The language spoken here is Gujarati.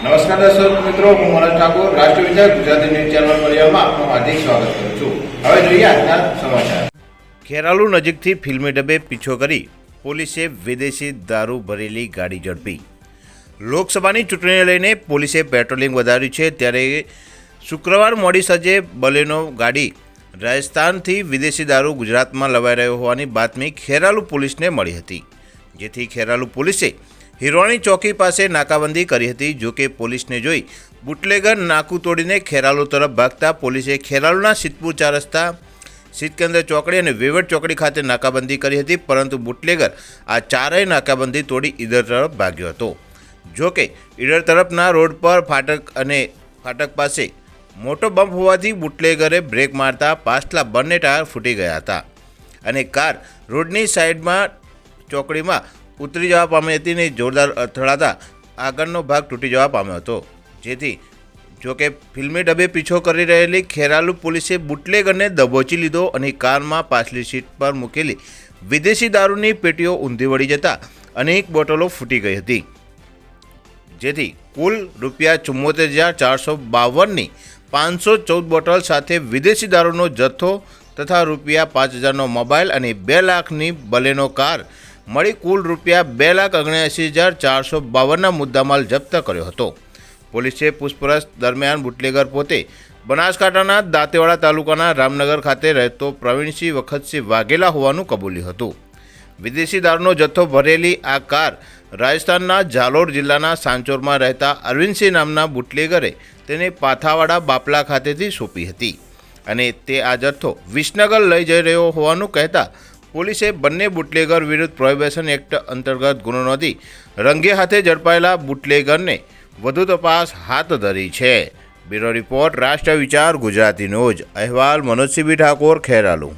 મિત્રો, હું મનોજ ઠાકોર, રાષ્ટ્રીય વિચાર ગુજરાતી ન્યૂઝ ચેનલ પરિવારમાં આપનું હાર્દિક સ્વાગત કરું છું. હવે જોઈએ આજના સમાચાર. ખેરાલુ નજીકથી ફિલ્મી ડબ્બે પીછો કરી પોલીસે વિદેશી દારૂ ભરેલી ગાડી ઝડપી. લોકસભાની ચૂંટણીને લઈને પોલીસે પેટ્રોલિંગ વધાર્યું છે, ત્યારે શુક્રવાર મોડી સાંજે બલેનો ગાડી રાજસ્થાનથી વિદેશી દારૂ ગુજરાતમાં લવાઈ રહ્યો હોવાની બાતમી ખેરાલુ પોલીસને મળી હતી. જેથી ખેરાલુ પોલીસે હિરોણી ચોકી પાસે નાકાબંધી કરી હતી, જો કે પોલીસને જોઈ બુટલેગર નાકું તોડીને ખેરાલુ તરફ ભાગતા પોલીસે ખેરાલુના સિદ્ધપુર ચાર રસ્તા, સિદ્ધકેન્દ્ર ચોકડી અને વેવટ ચોકડી ખાતે નાકાબંધી કરી હતી, પરંતુ બુટલેગર આ ચારેય નાકાબંધી તોડી ઈડર તરફ ભાગ્યો હતો. જો કે ઈડર તરફના રોડ પર ફાટક અને ફાટક પાસે મોટો બમ્પ હોવાથી બુટલેગરે બ્રેક મારતા પાછલા બંને ટાયર ફૂટી ગયા હતા. અને કાર રોડની સાઈડમાં ચોકડીમાં ઉતરી જવા પામી હતી ને જોરદાર અથડાતા આગળનો ભાગ તૂટી જવા પામ્યો હતો. જેથી જોકે ફિલ્મી ડબ્બે પીછો કરી રહેલી ખેરાલુ પોલીસે બુટલેગરને દબોચી લીધો અને કારમાં પાછલી સીટ પર મૂકેલી વિદેશી દારૂની પેટીઓ ઊંધી વળી જતા અનેક બોટલો ફૂટી ગઈ હતી. જેથી કુલ રૂપિયા ચુમ્મોતેર હજાર ચારસો બાવનની પાંચસો ચૌદ બોટલ સાથે વિદેશી દારૂનો જથ્થો તથા રૂપિયા પાંચ હજારનો મોબાઈલ અને બે લાખની બલેનો કાર મળી કુલ રૂપિયા બે લાખ ઓગણ્યાસી હજાર ચારસો બાવનના મુદ્દામાલ જપ્ત કર્યો હતો. પોલીસે પૂછપરછ દરમિયાન બુટલેગર પોતે બનાસકાંઠાના દાંતેવાડા તાલુકાના રામનગર ખાતે રહેતો પ્રવીણસિંહ વખતસિંહ વાઘેલા હોવાનું કબૂલ્યું હતું. વિદેશી દારૂનો જથ્થો ભરેલી આ કાર રાજસ્થાનના જાલોર જિલ્લાના સાંચોરમાં રહેતા અરવિંદસિંહ નામના બુટલેગરે તેને પાથાવાડા બાપલા ખાતેથી સોંપી હતી અને તે આ જથ્થો વિસનગર લઈ જઈ રહ્યો હોવાનું કહેતા પોલીસે બંને બુટલેગર વિરુદ્ધ પ્રોહિબિશન એક્ટ અંતર્ગત ગુનો નોંધી રંગે હાથે ઝડપાયેલા બુટલેગરને વધુ તપાસ હાથ ધરી છે. બ્યુરો રિપોર્ટ, રાષ્ટ્ર વિચાર, ગુજરાતી ન્યૂઝ. અહેવાલ, મનોજસિંહ ઠાકોર, ખેરાલુ.